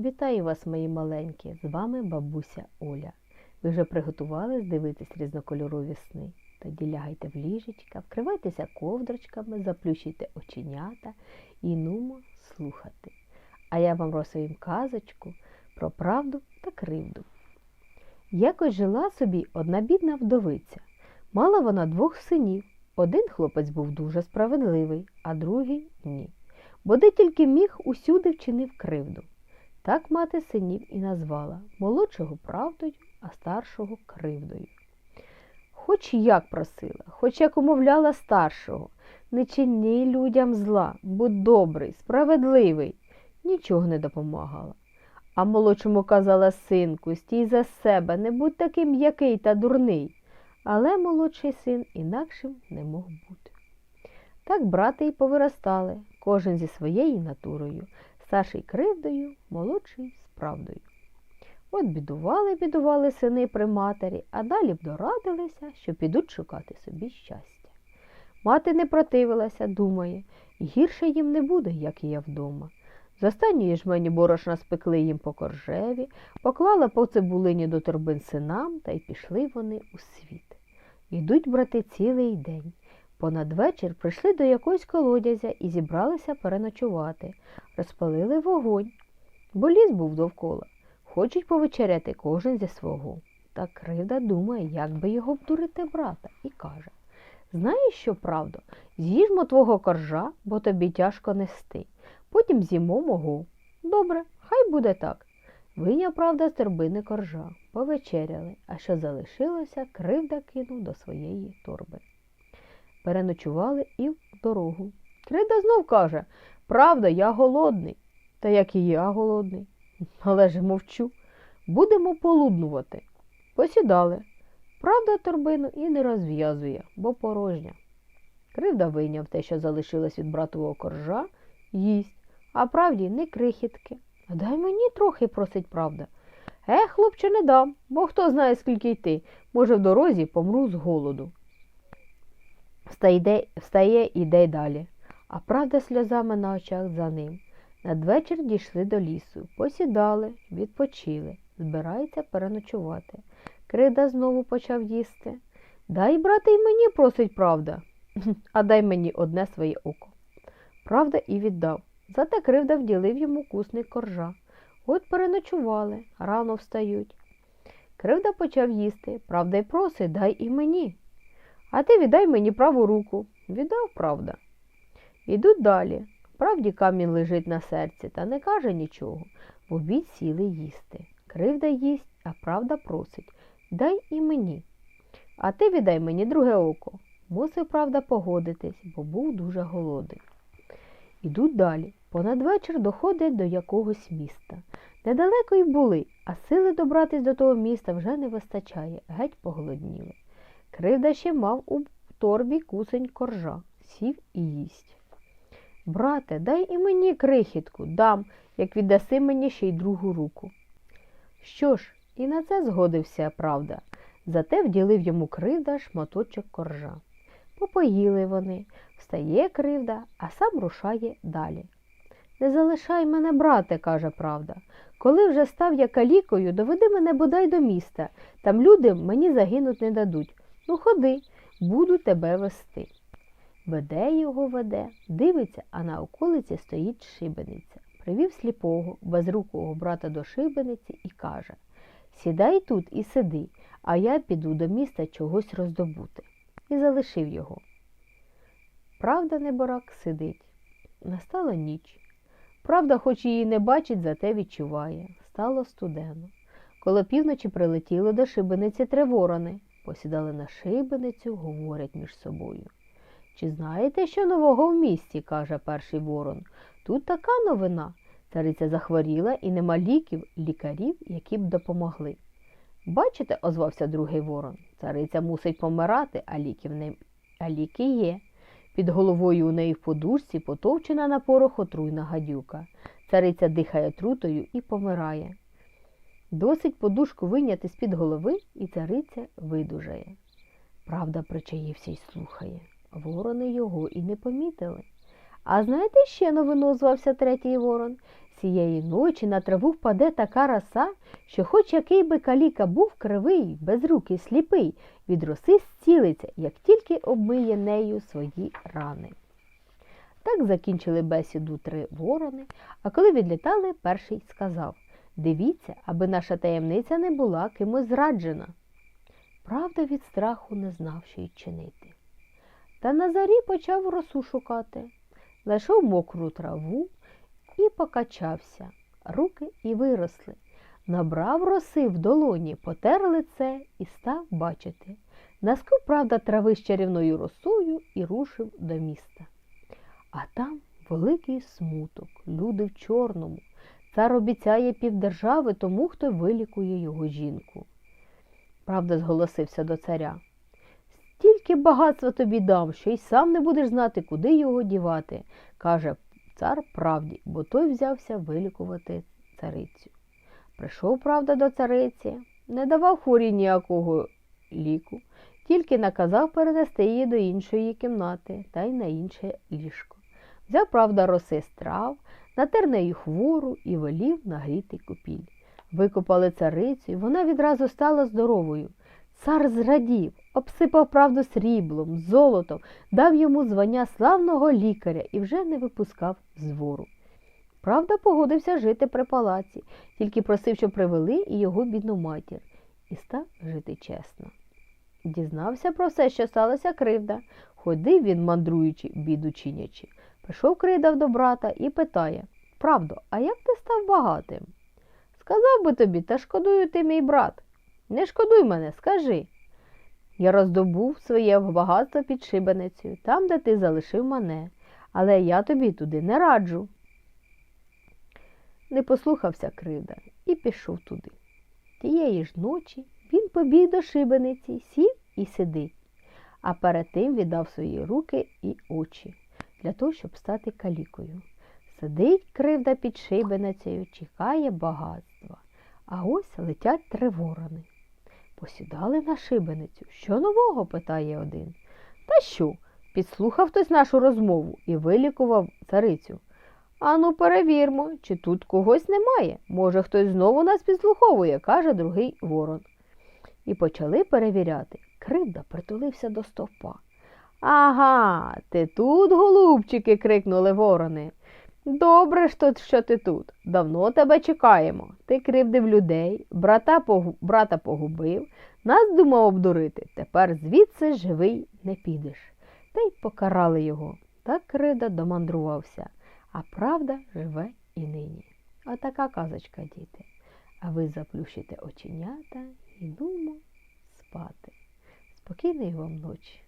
Вітаю вас, мої маленькі! З вами бабуся Оля. Ви вже приготувались дивитись різнокольорові сни? Тоді лягайте в ліжечка, вкривайтеся ковдрочками, заплющуйте оченята і нумо слухати. А я вам розповім казочку про правду та кривду. Якось жила собі одна бідна вдовиця. Мала вона двох синів. Один хлопець був дуже справедливий, а другий ні. Бо де тільки міг, усюди вчинив кривду. Так мати синів і назвала молодшого правдою, а старшого кривдою. Хоч як просила, хоч як умовляла старшого, не чини людям зла, будь добрий, справедливий, нічого не допомагала. А молодшому казала синку, стій за себе, не будь таким м'який та дурний. Але молодший син інакшим не мог бути. Так брати й повиростали, кожен зі своєю натурою, старший кривдою, молодший справдою. От бідували, бідували сини при матері, а далі б дорадилися, що підуть шукати собі щастя. Мати не противилася, думає, гірше їм не буде, як і я вдома. З останньої жмені борошна спекли їм по коржеві, поклала по цибулині до торбин синам, та й пішли вони у світ. Йдуть брати цілий день. Понад вечір прийшли до якогось колодязя і зібралися переночувати, розпалили вогонь, бо ліс був довкола. Хочуть повечеряти кожен зі свого. Та кривда думає, як би його обдурити брата, і каже Знаєш що, правда, з'їжмо твого коржа, бо тобі тяжко нести. Потім з'їмо мого. Добре, хай буде так. Виняв, правда, з торбини коржа, повечеряли, а що залишилося, кривда кинув до своєї торби. Переночували і в дорогу. Кривда знов каже Правда, я голодний. Та як і я голодний. Але ж мовчу. Будемо полуднувати. Посідали. Правда, торбину і не розв'язує, бо порожня. Кривда вийняв те, що залишилось від братового коржа, їсть, а правді не крихітки. А дай мені трохи, просить правда. Е, хлопче, не дам, бо хто знає, скільки йти. Може, в дорозі помру з голоду. Встає, встає іде й далі, а правда сльозами на очах за ним. Надвечір дійшли до лісу, посідали, відпочили, збирається переночувати. Крида знову почав їсти. Дай, брате, й мені просить правда, а дай мені одне своє око. Правда і віддав. Зате кривда вділив йому кусник коржа. От переночували, рано встають. Кривда почав їсти, правда й просить, дай і мені. А ти віддай мені праву руку. Віддав, правда. Ідуть далі. Правді камінь лежить на серці та не каже нічого. В обід сіли їсти. Кривда їсть, а правда просить дай і мені. А ти віддай мені друге око. Мусив, правда, погодитись, бо був дуже голодний. Ідуть далі. Понад вечір доходять до якогось міста. Недалеко й були, а сили добратись до того міста вже не вистачає, геть поголодніли. Кривда ще мав у торбі кусень коржа, сів і їсть. Брате, дай і мені крихітку, дам, як віддаси мені ще й другу руку. Що ж, і на це згодився, правда, зате вділив йому кривда шматочок коржа. Попоїли вони, встає кривда, а сам рушає далі. Не залишай мене, брате, каже правда. Коли вже став я калікою, доведи мене бодай до міста. Там люди мені загинуть не дадуть. Ну, ходи, буду тебе вести. Веде його веде, дивиться, а на околиці стоїть шибениця. Привів сліпого, безрукого брата до шибениці і каже Сідай тут і сиди, а я піду до міста чогось роздобути. І залишив його. Правда, неборак сидить. Настала ніч. Правда, хоч її не бачить, зате відчуває. Стало студено. Коло півночі прилетіли до шибениці три ворони. Посідали на шибеницю, говорять між собою. Чи знаєте, що нового в місті? каже перший ворон. Тут така новина. Цариця захворіла і нема ліків, лікарів, які б допомогли. Бачите, озвався другий ворон. Цариця мусить помирати, а ліків не а ліки є. Під головою у неї в подушці потовчена на порох отруйна гадюка. Цариця дихає трутою і помирає. Досить подушку вийняти з-під голови, і цариця видужає. Правда, причаївся й слухає. Ворони його і не помітили. А знаєте ще новину звався третій ворон? Цієї ночі на траву впаде така роса, що хоч який би каліка був кривий, безрукий, сліпий, від роси зцілиться, як тільки обмиє нею свої рани. Так закінчили бесіду три ворони, а коли відлітали, перший сказав Дивіться, аби наша таємниця не була кимось зраджена. Правда, від страху не знав, що й чинити. Та на зарі почав росу шукати, знайшов мокру траву і покачався. Руки і виросли. Набрав роси в долоні, потер лице і став бачити. Наскуп, правда, трави з чарівною росою і рушив до міста. А там великий смуток, люди в чорному. Цар обіцяє півдержави тому, хто вилікує його жінку. Правда, зголосився до царя. Стільки багатства тобі дам, що й сам не будеш знати, куди його дівати, каже цар правді, бо той взявся вилікувати царицю. Прийшов, правда, до цариці, не давав хворі ніякого ліку, тільки наказав перенести її до іншої кімнати та й на інше ліжко. Взяв, правда, роси страв, натер нею хвору і велів нагріти купіль. Викопали царицю, і вона відразу стала здоровою. Цар зрадів, обсипав правду сріблом, золотом, дав йому звання славного лікаря і вже не випускав з двору. Правда, погодився жити при палаці, тільки просив, щоб привели і його бідну матір, і став жити чесно. Дізнався про все, що сталося кривда. Ходив він, мандруючи, біду чинячи. Прийшов кридав до брата і питає Правдо, а як ти став багатим? Сказав би тобі, та шкодую ти, мій брат. Не шкодуй мене, скажи. Я роздобув своє багатство під шибеницею, там, де ти залишив мене, але я тобі туди не раджу. Не послухався кривда і пішов туди. Тієї ж ночі він побіг до шибениці, сів і сидить, а перед тим віддав свої руки і очі для того, щоб стати калікою. Сидить кривда під шибеницею, чекає багатства, а ось летять три ворони. Посідали на шибеницю. Що нового? питає один. Та що? Підслухав хтось нашу розмову і вилікував царицю. Ану, перевірмо, чи тут когось немає. Може, хтось знову нас підслуховує, каже другий ворон. І почали перевіряти. Кривда притулився до стовпа. Ага, ти тут, голубчики, крикнули ворони. Добре ж тут, що ти тут. Давно тебе чекаємо. Ти кривдив людей, брата, погу... брата погубив, нас думав обдурити. Тепер звідси живий не підеш. Та й покарали його. Так крида домандрувався, а правда живе і нині. Отака казочка, діти. А ви заплющите оченята і думо спати. Спокійної вам ночі.